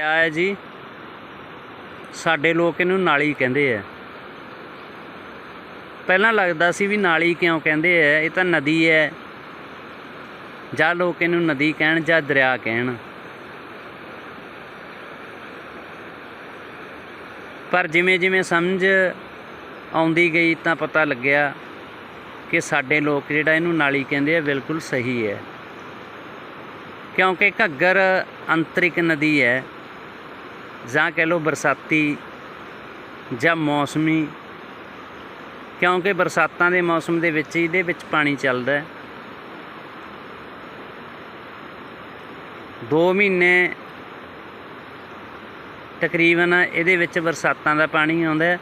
ਆ ਹੈ ਜੀ? ਸਾਡੇ ਲੋਕ ਇਹਨੂੰ ਨਾਲੀ ਕਹਿੰਦੇ ਆ। ਪਹਿਲਾਂ ਲੱਗਦਾ ਸੀ ਵੀ ਨਾਲੀ ਕਿਉਂ ਕਹਿੰਦੇ ਆ, ਇਹ ਤਾਂ ਨਦੀ ਹੈ। ਜਾਂ ਲੋਕ ਇਹਨੂੰ ਨਦੀ ਕਹਿਣ ਜਾਂ ਦਰਿਆ ਕਹਿਣ। ਪਰ ਜਿਵੇਂ ਜਿਵੇਂ ਸਮਝ ਆਉਂਦੀ ਗਈ ਤਾਂ ਪਤਾ ਲੱਗਿਆ ਕਿ ਸਾਡੇ ਲੋਕ ਜਿਹੜਾ ਇਹਨੂੰ ਨਾਲੀ ਕਹਿੰਦੇ ਆ, ਬਿਲਕੁਲ ਸਹੀ ਹੈ। ਕਿਉਂਕਿ ਘੱਗਰ ਅੰਤਰਿਕ ਨਦੀ ਹੈ। ਜਾਂ ਕਹਿ ਲਓ ਬਰਸਾਤੀ ਜਾਂ ਮੌਸਮੀ, ਕਿਉਂਕਿ ਬਰਸਾਤਾਂ ਦੇ ਮੌਸਮ ਦੇ ਵਿੱਚ ਇਹਦੇ ਵਿੱਚ ਪਾਣੀ ਚੱਲਦਾ ਹੈ। 2 ਮਹੀਨੇ ਤਕਰੀਬਨ ਇਹਦੇ ਵਿੱਚ ਬਰਸਾਤਾਂ ਦਾ ਪਾਣੀ ਆਉਂਦਾ ਹੈ।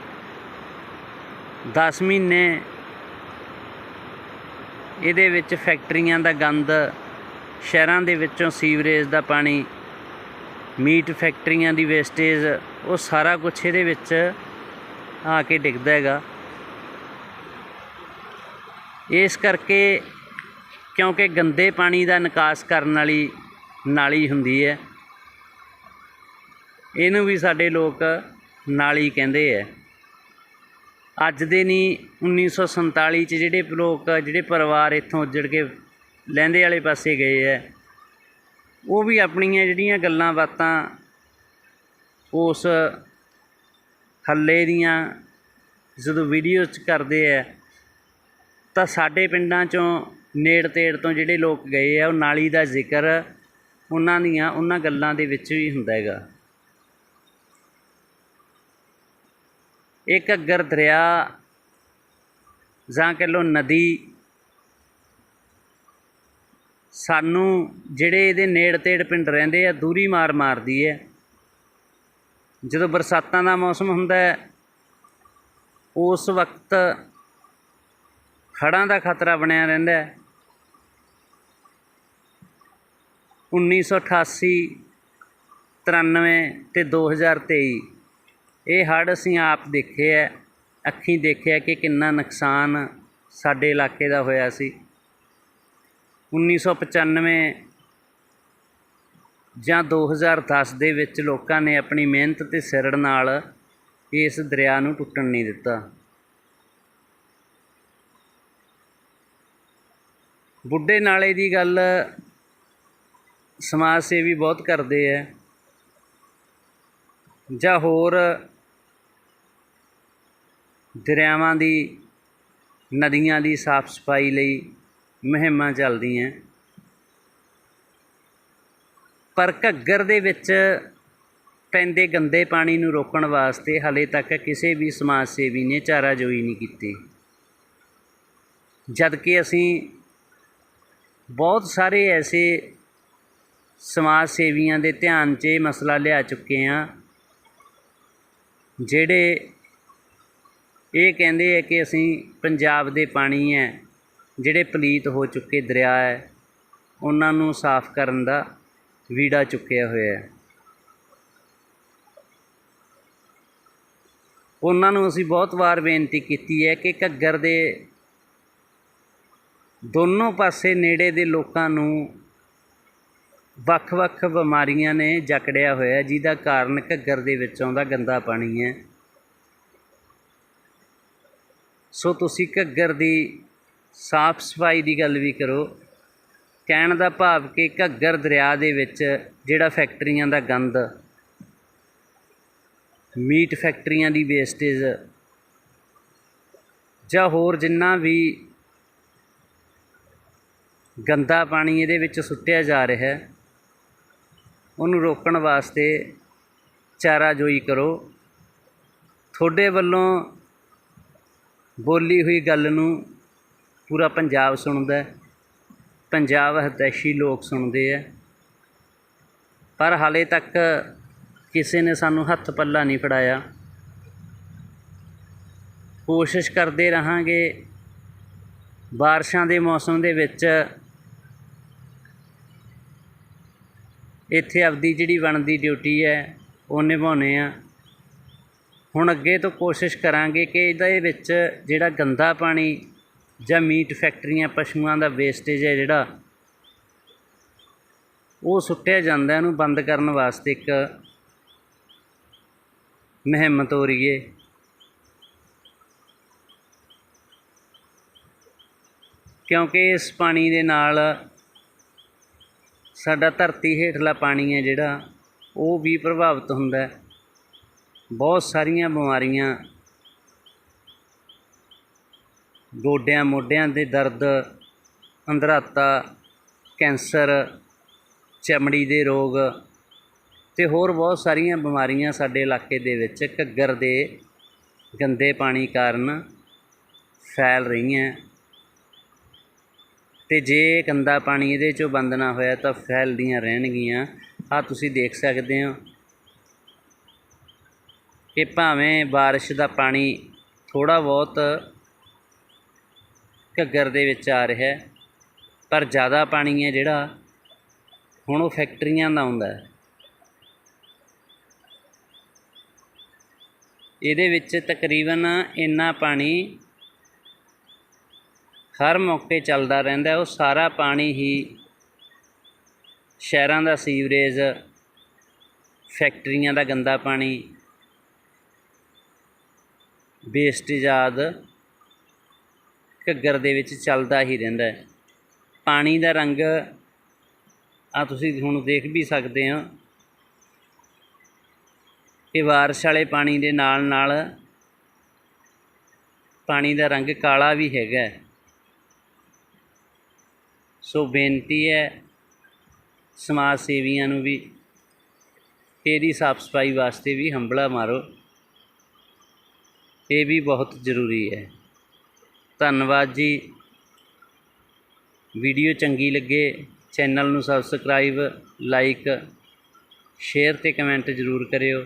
10 ਮਹੀਨੇ ਇਹਦੇ ਵਿੱਚ ਫੈਕਟਰੀਆਂ ਦਾ ਗੰਦ, ਸ਼ਹਿਰਾਂ ਦੇ ਵਿੱਚੋਂ ਸੀਵਰੇਜ ਦਾ ਪਾਣੀ ਮੀਟ ਫੈਕਟਰੀਆਂ ਦੀ ਵੇਸਟੇਜ, ਉਹ ਸਾਰਾ ਕੁਝ ਇਹਦੇ ਵਿੱਚ ਆ ਕੇ ਡਿੱਗਦਾ ਹੈਗਾ। ਇਸ ਕਰਕੇ ਕਿਉਂਕਿ ਗੰਦੇ ਪਾਣੀ ਦਾ ਨਿਕਾਸ ਕਰਨ ਵਾਲੀ ਨਾਲੀ ਹੁੰਦੀ ਹੈ, ਇਹਨੂੰ ਵੀ ਸਾਡੇ ਲੋਕ ਨਾਲੀ ਕਹਿੰਦੇ ਹੈ ਅੱਜ ਦੇ ਨਹੀਂ 1947 ਚ ਜਿਹੜੇ ਲੋਕ, ਜਿਹੜੇ ਪਰਿਵਾਰ ਇੱਥੋਂ ਉੱਜੜ ਕੇ ਲਹਿੰਦੇ ਵਾਲੇ ਪਾਸੇ ਗਏ ਹੈ ਉਹ ਵੀ ਆਪਣੀਆਂ ਜਿਹੜੀਆਂ ਗੱਲਾਂ ਬਾਤਾਂ ਉਸ ਹੱਲੇ ਦੀਆਂ ਜਦੋਂ ਵੀਡੀਓ 'ਚ ਕਰਦੇ ਆ, ਤਾਂ ਸਾਡੇ ਪਿੰਡਾਂ 'ਚੋਂ ਨੇੜ ਤੇੜ ਤੋਂ ਜਿਹੜੇ ਲੋਕ ਗਏ ਆ, ਉਹ ਨਾਲੀ ਦਾ ਜ਼ਿਕਰ ਉਹਨਾਂ ਦੀਆਂ, ਉਹਨਾਂ ਗੱਲਾਂ ਦੇ ਵਿੱਚ ਵੀ ਹੁੰਦਾ ਹੈਗਾ। ਇੱਕ ਘੱਗਰ ਦਰਿਆ ਜਾਂ ਕਹਿ ਲਓ ਨਦੀ ਸਾਨੂੰ ਜਿਹੜੇ ਇਹਦੇ ਨੇੜ ਤੇੜ ਪਿੰਡ ਰਹਿੰਦੇ ਆ, ਦੂਰੀ ਮਾਰ ਮਾਰਦੀ ਹੈ। ਜਦੋਂ ਬਰਸਾਤਾਂ ਦਾ ਮੌਸਮ ਹੁੰਦਾ ਉਸ ਵਕਤ ਹੜ੍ਹਾਂ ਦਾ ਖਤਰਾ ਬਣਿਆ ਰਹਿੰਦਾ ਹੈ। 1988 93 ਤੇ 2023 ਇਹ ਹੜ੍ਹ ਅਸੀਂ ਆਪ ਦੇਖੇ ਹੈ, ਅੱਖੀਂ ਦੇਖਿਆ ਕਿ ਕਿੰਨਾ ਨੁਕਸਾਨ ਸਾਡੇ ਇਲਾਕੇ ਦਾ ਹੋਇਆ ਸੀ। 1995 ਜਾਂ 2010 ਦੇ ਵਿੱਚ ਲੋਕਾਂ ਨੇ ਆਪਣੀ ਮਿਹਨਤ ਅਤੇ ਸਿਰੜ ਨਾਲ ਇਸ ਦਰਿਆ ਨੂੰ ਟੁੱਟਣ ਨਹੀਂ ਦਿੱਤਾ। ਬੁੱਢੇ ਨਾਲੇ ਦੀ ਗੱਲ ਸਮਾਜ ਸੇਵੀ ਬਹੁਤ ਕਰਦੇ ਹੈ ਜਾਂ ਹੋਰ ਦਰਿਆਵਾਂ ਦੀ, ਨਦੀਆਂ ਦੀ ਸਾਫ਼ ਸਫ਼ਾਈ ਲਈ ਮੁਹਿੰਮਾਂ ਚੱਲਦੀਆਂ। ਪਰ ਘੱਗਰ ਦੇ ਵਿੱਚ ਪੈਂਦੇ ਗੰਦੇ ਪਾਣੀ ਨੂੰ ਰੋਕਣ ਵਾਸਤੇ ਹਲੇ ਤੱਕ ਕਿਸੇ ਵੀ ਸਮਾਜ ਸੇਵੀ ਨੇ ਚਾਰਾਜੋਈ ਨਹੀਂ ਕੀਤੀ। ਜਦ ਕਿ ਅਸੀਂ ਬਹੁਤ ਸਾਰੇ ਐਸੇ ਸਮਾਜ ਸੇਵੀਆਂ ਦੇ ਧਿਆਨ 'ਚ ਇਹ ਮਸਲਾ ਲਿਆ ਚੁੱਕੇ ਹਾਂ, ਜਿਹੜੇ ਇਹ ਕਹਿੰਦੇ ਆ ਕਿ ਅਸੀਂ ਪੰਜਾਬ ਦੇ ਪਾਣੀ ਹੈ। ਜਿਹੜੇ ਪਲੀਤ ਹੋ ਚੁੱਕੇ ਦਰਿਆ ਹੈ, ਉਹਨਾਂ ਨੂੰ ਸਾਫ਼ ਕਰਨ ਦਾ ਵੀੜਾ ਚੁੱਕਿਆ ਹੋਇਆ ਹੈ। ਉਹਨਾਂ ਨੂੰ ਅਸੀਂ ਬਹੁਤ ਵਾਰ ਬੇਨਤੀ ਕੀਤੀ ਹੈ ਕਿ ਘੱਗਰ ਦੇ ਦੋਨੋਂ ਪਾਸੇ ਨੇੜੇ ਦੇ ਲੋਕਾਂ ਨੂੰ ਵੱਖ-ਵੱਖ ਬਿਮਾਰੀਆਂ ਨੇ ਜਕੜਿਆ ਹੋਇਆ ਜਿਹਦਾ ਕਾਰਨ ਘੱਗਰ ਦੇ ਵਿੱਚ ਆਉਂਦਾ ਗੰਦਾ ਪਾਣੀ ਹੈ। ਸੋ ਤੁਸੀਂ ਘੱਗਰ ਦੀ ਸਾਫ਼ ਸਫ਼ਾਈ ਦੀ ਗੱਲ ਵੀ ਕਰੋ, ਕਹਿਣ ਦਾ ਭਾਵ ਕਿ ਘੱਗਰ ਦਰਿਆ ਦੇ ਵਿੱਚ ਜਿਹੜਾ ਫੈਕਟਰੀਆਂ ਦਾ ਗੰਦ, ਮੀਟ ਫੈਕਟਰੀਆਂ ਦੀ ਵੇਸਟੇਜ ਜਾਂ ਹੋਰ ਜਿੰਨਾ ਵੀ ਗੰਦਾ ਪਾਣੀ ਇਹਦੇ ਵਿੱਚ ਸੁੱਟਿਆ ਜਾ ਰਿਹਾ ਹੈ ਉਹਨੂੰ ਰੋਕਣ ਵਾਸਤੇ ਚਾਰਾਜੋਈ ਕਰੋ। ਤੁਹਾਡੇ ਵੱਲੋਂ ਬੋਲੀ ਹੋਈ ਗੱਲ ਨੂੰ ਪੂਰਾ ਪੰਜਾਬ ਸੁਣਦਾ ਪੰਜਾਬ ਹਤੈਸ਼ੀ ਲੋਕ ਸੁਣਦੇ ਹੈ। ਪਰ ਹਾਲੇ ਤੱਕ ਕਿਸੇ ਨੇ ਸਾਨੂੰ ਹੱਥ ਪੱਲਾ ਨਹੀਂ ਫੜਾਇਆ। ਕੋਸ਼ਿਸ਼ ਕਰਦੇ ਰਹਾਂਗੇ ਬਾਰਿਸ਼ਾਂ ਦੇ ਮੌਸਮ ਦੇ ਵਿੱਚ ਇੱਥੇ ਆਪਦੀ ਜਿਹੜੀ ਬਣਦੀ ਡਿਊਟੀ ਹੈ, ਉਹ ਨਿਭਾਉਣੇ ਆ। ਹੁਣ ਅੱਗੇ ਤੋਂ ਕੋਸ਼ਿਸ਼ ਕਰਾਂਗੇ ਕਿ ਇਹਦੇ ਵਿੱਚ ਜਿਹੜਾ ਗੰਦਾ ਪਾਣੀ ਜਾਂ ਮੀਟ ਫੈਕਟਰੀਆਂ, ਪਸ਼ੂਆਂ ਦਾ ਵੇਸਟੇਜ ਹੈ ਜਿਹੜਾ, ਉਹ ਸੁੱਟਿਆ ਜਾਂਦਾ ਇਹਨੂੰ ਬੰਦ ਕਰਨ ਵਾਸਤੇ ਇੱਕ ਮੁਹਿੰਮ ਤੋਰੀਏ। ਕਿਉਂਕਿ ਇਸ ਪਾਣੀ ਦੇ ਨਾਲ ਸਾਡਾ ਧਰਤੀ ਹੇਠਲਾ ਪਾਣੀ ਹੈ ਜਿਹੜਾ, ਉਹ ਵੀ ਪ੍ਰਭਾਵਿਤ ਹੁੰਦਾ ਬਹੁਤ ਸਾਰੀਆਂ ਬਿਮਾਰੀਆਂ ਗੋਡਿਆਂ ਮੋਢਿਆਂ ਦੇ ਦਰਦ, ਅੰਧਰਾਤਾ, ਕੈਂਸਰ, ਚਮੜੀ ਦੇ ਰੋਗ ਅਤੇ ਹੋਰ ਬਹੁਤ ਸਾਰੀਆਂ ਬਿਮਾਰੀਆਂ ਸਾਡੇ ਇਲਾਕੇ ਦੇ ਵਿੱਚ ਘੱਗਰ ਦੇ ਗੰਦੇ ਪਾਣੀ ਕਾਰਨ ਫੈਲ ਰਹੀਆਂ। ਅਤੇ ਜੇ ਗੰਦਾ ਪਾਣੀ ਇਹਦੇ ਚੋਂ ਬੰਦ ਨਾ ਹੋਇਆ ਤਾਂ ਫੈਲਦੀਆਂ ਰਹਿਣਗੀਆਂ। ਆ ਤੁਸੀਂ ਦੇਖ ਸਕਦੇ ਹੋ ਕਿ ਭਾਵੇਂ ਬਾਰਿਸ਼ ਦਾ ਪਾਣੀ ਥੋੜਾ ਬਹੁਤ ਘੱਗਰ ਦੇ ਵਿੱਚ ਆ ਰਿਹਾ ਪਰ ਜ਼ਿਆਦਾ ਪਾਣੀ ਹੈ ਜਿਹੜਾ ਹੁਣ ਉਹ ਫੈਕਟਰੀਆਂ ਦਾ ਆਉਂਦਾ ਇਹਦੇ ਵਿੱਚ ਤਕਰੀਬਨ ਇੰਨਾ ਪਾਣੀ ਹਰ ਮੌਕੇ ਚੱਲਦਾ ਰਹਿੰਦਾ ਉਹ ਸਾਰਾ ਪਾਣੀ ਹੀ ਸ਼ਹਿਰਾਂ ਦਾ ਸੀਵਰੇਜ, ਫੈਕਟਰੀਆਂ ਦਾ ਗੰਦਾ ਪਾਣੀ ਵੇਸਟੇਜ ਆਦਿ ਘੱਗਰ ਦੇ ਵਿੱਚ ਚੱਲਦਾ ਹੀ ਰਹਿੰਦਾ ਹੈ। ਪਾਣੀ ਦਾ ਰੰਗ ਆ, ਤੁਸੀਂ ਹੁਣ ਦੇਖ ਵੀ ਸਕਦੇ ਹੋ। ਕਿ ਬਾਰਿਸ਼ ਵਾਲੇ ਪਾਣੀ ਦੇ ਨਾਲ ਨਾਲ ਪਾਣੀ ਦਾ ਰੰਗ ਕਾਲਾ ਵੀ ਹੈਗਾ ਸੋ ਬੇਨਤੀ ਹੈ, ਸਮਾਜ ਸੇਵੀਆਂ ਨੂੰ ਵੀ ਇਹਦੀ ਸਾਫ਼ ਸਫ਼ਾਈ ਵਾਸਤੇ ਵੀ ਹੰਬਲਾ ਮਾਰੋ। ਇਹ ਵੀ ਬਹੁਤ ਜ਼ਰੂਰੀ ਹੈ। ਧੰਨਵਾਦ ਜੀ। ਵੀਡੀਓ ਚੰਗੀ ਲੱਗੇ, ਚੈਨਲ ਨੂੰ ਸਬਸਕ੍ਰਾਈਬ, ਲਾਈਕ, ਸ਼ੇਅਰ ਤੇ ਕਮੈਂਟ ਜ਼ਰੂਰ ਕਰਿਓ।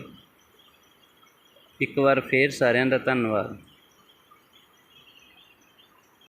ਇੱਕ ਵਾਰ ਫੇਰ ਸਾਰਿਆਂ ਦਾ ਧੰਨਵਾਦ।